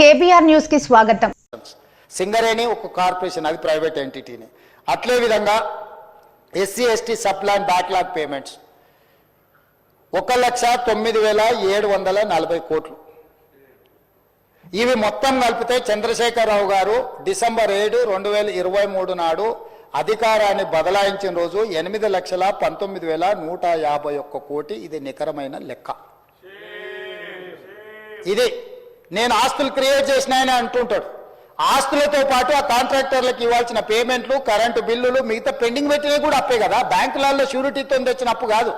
KBR న్యూస్కి స్వాగతం. సింగరేణి ఒక కార్పొరేషన్ అది ప్రైవేట్ ఎంటిటీని. అట్లే విధంగా SC ST subplan backlog payments. ఒక లక్ష తొమ్మిది వేల ఏడు వందల నలభై కోట్లు. ఇవి మొత్తం కలిపితే చంద్రశేఖరరావు గారు డిసెంబర్ ఏడు రెండు వేల ఇరవై మూడు నాడు అధికారాన్ని బదలాయించిన రోజు ఎనిమిది లక్షల పంతొమ్మిది వేల నూట యాభై ఒక్క కోటి. ఇది నికరమైన లెక్క. ఇది నేను ఆస్తులు క్రియేట్ చేసినాయని అంటుంటాడు. ఆస్తులతో పాటు ఆ కాంట్రాక్టర్లకు ఇవ్వాల్సిన పేమెంట్లు కరెంటు బిల్లులు మిగతా పెండింగ్ పెట్టినవి కూడా అప్పే కదా. బ్యాంకులలో షూరిటీతో తెచ్చిన అప్పు కాదు.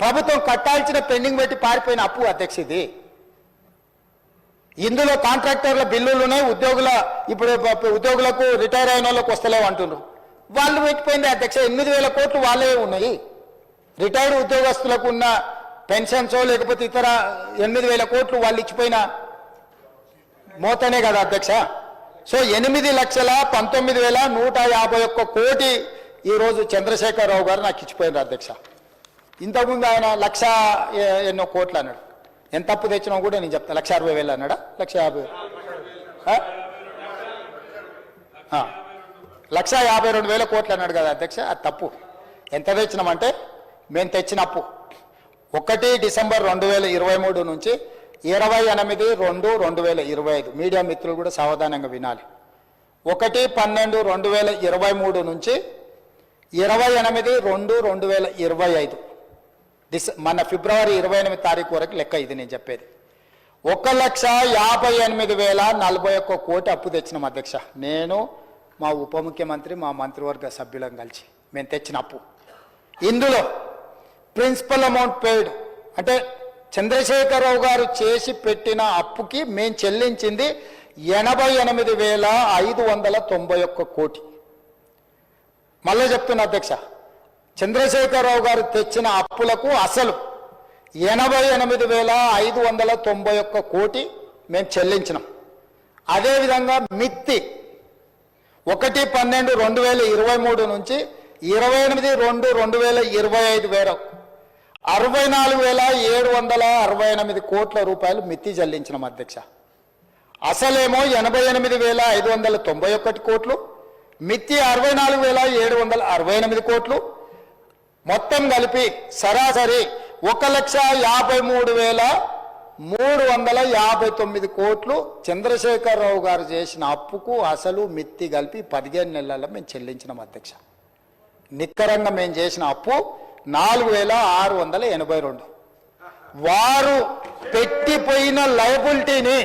ప్రభుత్వం కట్టాల్సిన పెండింగ్ పెట్టి పారిపోయిన అప్పు అధ్యక్ష ఇది. ఇందులో కాంట్రాక్టర్ల బిల్లులునే ఉద్యోగుల ఇప్పుడు ఉద్యోగులకు రిటైర్ అయిన వాళ్ళకి వస్తలేవు అంటున్నారు. వాళ్ళు పెట్టిపోయింది అధ్యక్ష ఎనిమిది వేల కోట్లు వాళ్ళే ఉన్నాయి. రిటైర్డ్ ఉద్యోగస్తులకు ఉన్న పెన్షన్సో లేకపోతే ఇతర ఎనిమిది వేల కోట్లు వాళ్ళు ఇచ్చిపోయిన మోతనే కదా అధ్యక్ష? సో ఎనిమిది లక్షల పంతొమ్మిది వేల నూట యాభై ఒక్క కోటి ఈరోజు చంద్రశేఖరరావు గారు నాకు ఇచ్చిపోయినారు అధ్యక్ష. ఇంతకుముందు ఆయన లక్ష ఎన్నో కోట్లు అన్నాడు. ఎంత అప్పు తెచ్చినా కూడా నేను చెప్తాను లక్ష అరవై వేలు అన్నాడా? లక్ష యాభై వేలు. లక్ష యాభై రెండు వేల కోట్లు అన్నాడు కదా అధ్యక్ష అది తప్పు. ఎంత తెచ్చినామంటే మేము తెచ్చిన అప్పు. ఒకటి డిసెంబర్ రెండు వేల ఇరవై మూడు నుంచి ఇరవై ఎనిమిది రెండు రెండు వేల ఇరవై ఐదు. మీడియా మిత్రులు కూడా సావధానంగా వినాలి. ఒకటి పన్నెండు రెండు వేల ఇరవై మూడు నుంచి ఇరవై ఎనిమిది రెండు రెండు వేల ఇరవై ఐదు. డిస మన ఫిబ్రవరి ఇరవై ఎనిమిది తారీఖు వరకు లెక్క ఇది నేను చెప్పేది. ఒక లక్ష యాభై ఎనిమిది వేల నలభై ఒక్క కోటి అప్పు తెచ్చినాం అధ్యక్ష. నేను మా ఉప ముఖ్యమంత్రి మా మంత్రివర్గ సభ్యులం కలిసి మేము తెచ్చిన అప్పు. ఇందులో ప్రిన్సిపల్ అమౌంట్ పెయిడ్ అంటే చంద్రశేఖరరావు గారు చేసి పెట్టిన అప్పుకి మేము చెల్లించింది ఎనభై ఎనిమిది వేల ఐదు వందల తొంభై ఒక్క కోటి. మళ్ళీ చెప్తున్నా అధ్యక్ష చంద్రశేఖరరావు గారు తెచ్చిన అప్పులకు అసలు ఎనభై ఎనిమిది వేల ఐదు వందల తొంభై ఒక్క కోటి మేము చెల్లించినాం. అదేవిధంగా మిత్తి ఒకటి పన్నెండు రెండు వేల ఇరవై మూడు నుంచి ఇరవై ఎనిమిది రెండు రెండు వేల ఇరవై ఐదు వేల అరవై నాలుగు వేల ఏడు వందల అరవై ఎనిమిది కోట్ల రూపాయలు మిత్తి చెల్లించినాం అధ్యక్ష. అసలేమో ఎనభై ఎనిమిది వేల ఐదు వందల తొంభై ఒకటి కోట్లు మిత్తి అరవై నాలుగు వేల ఏడు వందల అరవై ఎనిమిది కోట్లు. మొత్తం కలిపి సరాసరి ఒక లక్ష యాభై మూడు వేల మూడు వందల యాభై తొమ్మిది కోట్లు చంద్రశేఖరరావు గారు చేసిన అప్పుకు అసలు మిత్తి కలిపి పదిహేను నెలల్లో మేము చెల్లించినాం అధ్యక్ష. నిక్కరంగా మేము చేసిన అప్పు నాలుగు వేల ఆరు వందల ఎనభై రెండు. వారు పెట్టిపోయిన లయబిలిటీని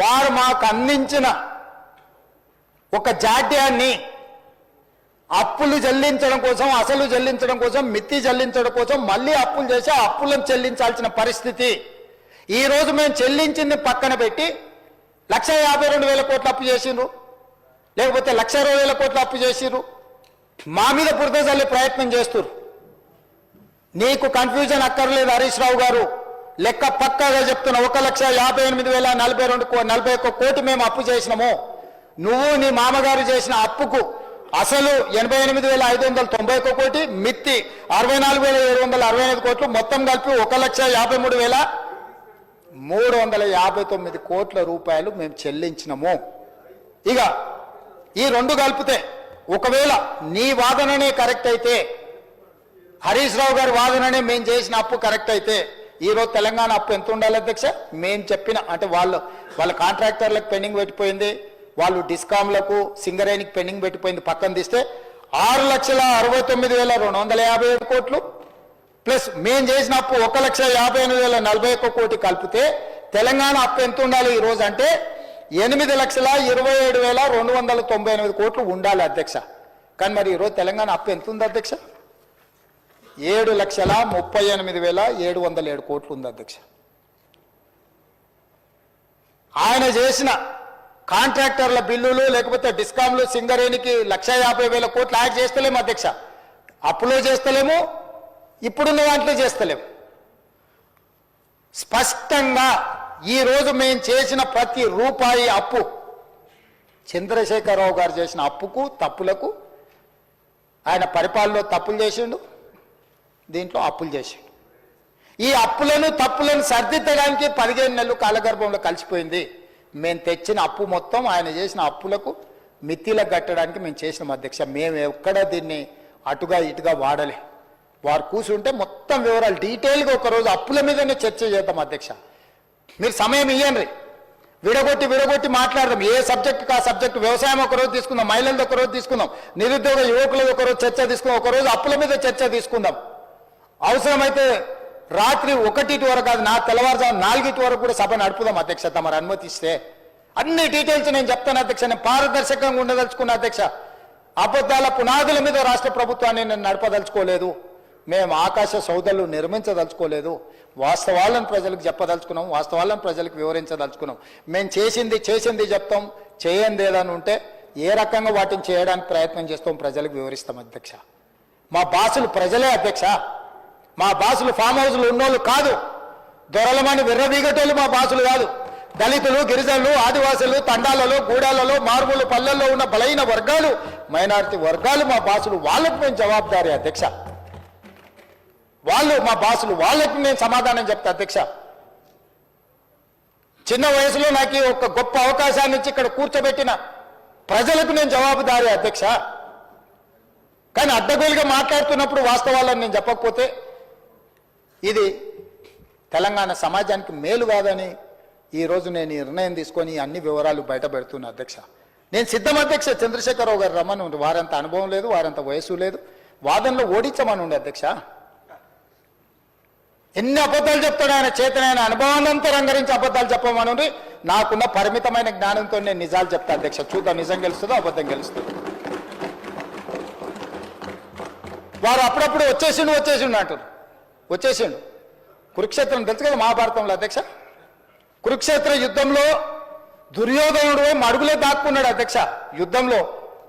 వారు మాకు అందించిన ఒక జాడ్యాన్ని అప్పులు చెల్లించడం కోసం అసలు చెల్లించడం కోసం మిత్తి చెల్లించడం కోసం మళ్ళీ అప్పులు చేసి అప్పులను చెల్లించాల్సిన పరిస్థితి. ఈరోజు మేము చెల్లించింది పక్కన పెట్టి లక్ష యాభై రెండు వేల కోట్లు అప్పు చేసిండ్రు. లేకపోతే లక్ష ఇరవై వేల కోట్లు అప్పు చేసిర్రు మా మీద బురద చల్లే ప్రయత్నం చేస్తున్నారు నీకు కన్ఫ్యూజన్ అక్కర్లేదు హరీష్ రావు గారు. లెక్క పక్కగా చెప్తున్నా ఒక లక్ష యాభై ఎనిమిది వేల నలభై రెండు కో- నలభై ఒక్క కోటి మేము అప్పు చేసినాము. నువ్వు నీ మామగారు చేసిన అప్పుకు అసలు ఎనభై ఎనిమిది వేల ఐదు వందల తొంభై ఒక్క కోటి మిత్తి అరవై నాలుగు వేల ఏడు వందల అరవై ఐదు కోట్లు మొత్తం కలిపి ఒక లక్ష యాభై మూడు వేల మూడు వందల యాభై తొమ్మిది కోట్ల రూపాయలు మేము చెల్లించినము. ఇక ఈ రెండు కలిపితే ఒకవేళ నీ వాదననే కరెక్ట్ అయితే హరీష్ రావు గారి వాదననే మేము చేసిన అప్పు కరెక్ట్ అయితే ఈరోజు తెలంగాణ అప్పు ఎంత ఉండాలి అధ్యక్ష? మేము చెప్పిన అంటే వాళ్ళు వాళ్ళ కాంట్రాక్టర్లకు పెండింగ్ పెట్టిపోయింది వాళ్ళు డిస్కామ్లకు సింగరేణికి పెండింగ్ పెట్టిపోయింది పక్కన తీస్తే ఆరు లక్షల అరవై తొమ్మిది వేల రెండు వందల యాభై ఏడు కోట్లు ప్లస్ మేము చేసిన అప్పు ఒక లక్ష యాభై ఎనిమిది వేల నలభై ఒక్క కోటి కలిపితే తెలంగాణ అప్పు ఎంత ఉండాలి ఈరోజు అంటే ఎనిమిది లక్షల ఇరవై ఏడు వేల రెండు వందల తొంభై ఎనిమిది కోట్లు ఉండాలి అధ్యక్ష. కానీ మరి ఈరోజు తెలంగాణ అప్పు ఎంత ఉంది అధ్యక్ష? ఏడు లక్షల ముప్పై ఎనిమిది వేల ఏడు వందల ఏడు కోట్లు ఉంది అధ్యక్ష. ఆయన చేసిన కాంట్రాక్టర్ల బిల్లులు లేకపోతే డిస్కామ్లు సింగరేణికి లక్ష యాభై వేల కోట్లు యాడ్ చేస్తలేము అధ్యక్ష. అప్పులో చేస్తలేము ఇప్పుడున్న దాంట్లో చేస్తలేము. స్పష్టంగా ఈ రోజు మేము చేసిన ప్రతి రూపాయి అప్పు చంద్రశేఖరరావు గారు చేసిన అప్పుకు తప్పులకు ఆయన పరిపాలనలో తప్పులు చేసిండు. దీంట్లో అప్పులు చేశాడు. ఈ అప్పులను తప్పులను సర్దిద్దడానికి పదిహేను నెలలు కాలగర్భంలో కలిసిపోయింది. మేము తెచ్చిన అప్పు మొత్తం ఆయన చేసిన అప్పులకు మిత్తిలకు కట్టడానికి మేము చేసిన అధ్యక్ష. మేము ఎక్కడ దీన్ని అటుగా ఇటుగా వాడలే. వారు కూర్చుంటే మొత్తం వివరాలు డీటెయిల్గా ఒకరోజు అప్పుల మీదనే చర్చ చేద్దాం అధ్యక్ష. మీరు సమయం ఇయ్యండి. విడగొట్టి విడగొట్టి మాట్లాడదాం. ఏ సబ్జెక్ట్ ఆ సబ్జెక్ట్? వ్యవసాయం ఒక రోజు తీసుకుందాం మహిళలది ఒక రోజు తీసుకుందాం నిరుద్యోగ యువకులది ఒక రోజు చర్చ తీసుకుందాం ఒకరోజు అప్పుల మీద చర్చ తీసుకుందాం. అవసరమైతే రాత్రి ఒకటిటి వరకు కాదు నా తెల్లవారుజాము నాలుగిటి వరకు కూడా సభ నడుపుదాం అధ్యక్ష తమరు అనుమతిస్తే. అన్ని డీటెయిల్స్ నేను చెప్తాను అధ్యక్ష నేను పారదర్శకంగా ఉండదలుచుకున్న అధ్యక్ష. అబద్ధాల పునాదుల మీద రాష్ట్ర ప్రభుత్వాన్ని నేను నడపదలుచుకోలేదు. మేము ఆకాశ సౌదలు నిర్మించదలుచుకోలేదు. వాస్తవాలను ప్రజలకు చెప్పదలుచుకున్నాం వాస్తవాలను ప్రజలకు వివరించదలుచుకున్నాం. మేము చేసింది చేసింది చెప్తాం చేయంది ఏదని ఉంటే ఏ రకంగా వాటిని చేయడానికి ప్రయత్నం చేస్తాం ప్రజలకు వివరిస్తాం అధ్యక్ష. మా బాసులు ప్రజలే అధ్యక్ష. మా బాసులు ఫామ్ హౌస్లు ఉన్నోళ్ళు కాదు. దొరలమని విర్రబీగటోళ్ళు మా బాసులు కాదు. దళితులు గిరిజనులు ఆదివాసులు తండాలలో గూడాలలో మారుమూల పల్లెల్లో ఉన్న బలైన వర్గాలు మైనారిటీ వర్గాలు మా బాసులు వాళ్ళకు మేము జవాబుదారి అధ్యక్ష. వాళ్ళు మా బాసులు వాళ్ళకి నేను సమాధానం చెప్తా అధ్యక్ష. చిన్న వయసులో నాకు ఒక గొప్ప అవకాశాన్ని ఇచ్చి ఇక్కడ కూర్చోబెట్టిన ప్రజలకు నేను జవాబుదారి అధ్యక్ష. కానీ అడ్డగోలుగా మాట్లాడుతున్నప్పుడు వాస్తవాలను నేను చెప్పకపోతే ఇది తెలంగాణ సమాజానికి మేలు కాదని ఈరోజు నేను నిర్ణయం తీసుకొని అన్ని వివరాలు బయటపెడుతున్నా అధ్యక్ష. నేను సిద్ధం అధ్యక్ష చంద్రశేఖరరావు గారు రమ్మని వారంత అనుభవం లేదు వారంత వయసు లేదు. వాదనలో ఓడించమని ఉండే అధ్యక్ష. ఎన్ని అబద్ధాలు చెప్తాడు ఆయన చేతనైన అనుభవాన్నంతా రంగరించి అబద్ధాలు చెప్పమని నాకున్న పరిమితమైన జ్ఞానంతో నేను నిజాలు చెప్తా అధ్యక్ష. చూద్దాం నిజం గెలుస్తుందో అబద్ధం గెలుస్తుందో? వారు అప్పుడప్పుడు వచ్చేసిండు వచ్చేసిండు అంటారు వచ్చేసిండు. కురుక్షేత్రం తెలుసు కదా మహాభారతంలో అధ్యక్ష? కురుక్షేత్ర యుద్ధంలో దుర్యోధనుడు మడుగులో దాక్కున్నాడు అధ్యక్ష యుద్ధంలో.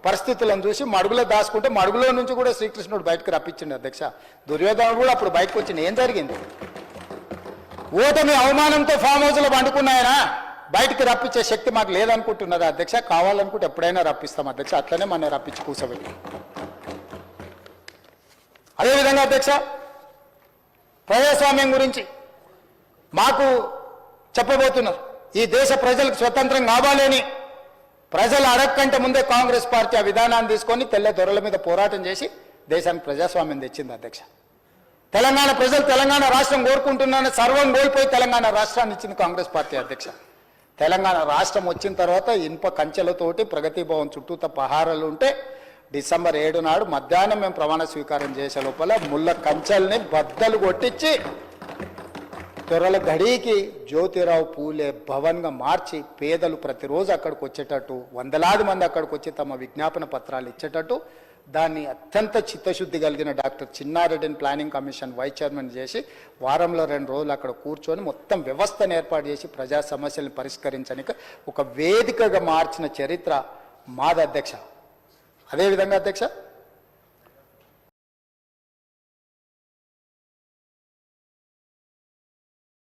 పరిస్థితులను చూసి మడుగులో దాచుకుంటే మడుగులో నుంచి కూడా శ్రీకృష్ణుడు బయటకు రప్పించిండు అధ్యక్ష. దుర్యోధనుడు కూడా అప్పుడు బయటకు వచ్చింది ఏం జరిగింది? ఓటమి అవమానంతో ఫామ్ హౌస్లో పండుకున్నాయన? బయటికి రప్పించే శక్తి మాకు లేదనుకుంటున్నదా అధ్యక్ష? కావాలనుకుంటే ఎప్పుడైనా రప్పిస్తాం అధ్యక్ష. అట్లనే మన రప్పించి కూర్చోబెట్టి. అదేవిధంగా అధ్యక్ష ప్రజాస్వామ్యం గురించి మాకు చెప్పబోతున్నారు. ఈ దేశ ప్రజలకు స్వతంత్రం కావాలని ప్రజలు అడగకంటే ముందే కాంగ్రెస్ పార్టీ ఆ విధానాన్ని తీసుకొని తెల్ల దొరల మీద పోరాటం చేసి దేశానికి ప్రజాస్వామ్యం తెచ్చింది అధ్యక్ష. తెలంగాణ ప్రజలు తెలంగాణ రాష్ట్రం కోరుకుంటున్నారని సర్వం కోల్పోయి తెలంగాణ రాష్ట్రాన్ని ఇచ్చింది కాంగ్రెస్ పార్టీ అధ్యక్ష. తెలంగాణ రాష్ట్రం వచ్చిన తర్వాత ఇనుప కంచెలతోటి ప్రగతి భవన్ చుట్టూత పహారాలు ఉంటే డిసెంబర్ ఏడు నాడు మధ్యాహ్నం మేము ప్రమాణ స్వీకారం చేసే లోపల ముళ్ళ కంచెల్ని బద్దలు కొట్టించి త్వరల గడికి జ్యోతిరావు పూలే భవన్గా మార్చి పేదలు ప్రతిరోజు అక్కడికి వచ్చేటట్టు వందలాది మంది అక్కడికి వచ్చి తమ విజ్ఞాపన పత్రాలు ఇచ్చేటట్టు దాన్ని అత్యంత చిత్తశుద్ధి కలిగిన డాక్టర్ చిన్నారెడ్డిని ప్లానింగ్ కమిషన్ వైస్ చైర్మన్ చేసి వారంలో రెండు రోజులు అక్కడ కూర్చొని మొత్తం వ్యవస్థను ఏర్పాటు చేసి ప్రజా సమస్యలను పరిష్కరించడానికి ఒక వేదికగా మార్చిన చరిత్ర మాది అధ్యక్ష. అదేవిధంగా అధ్యక్ష?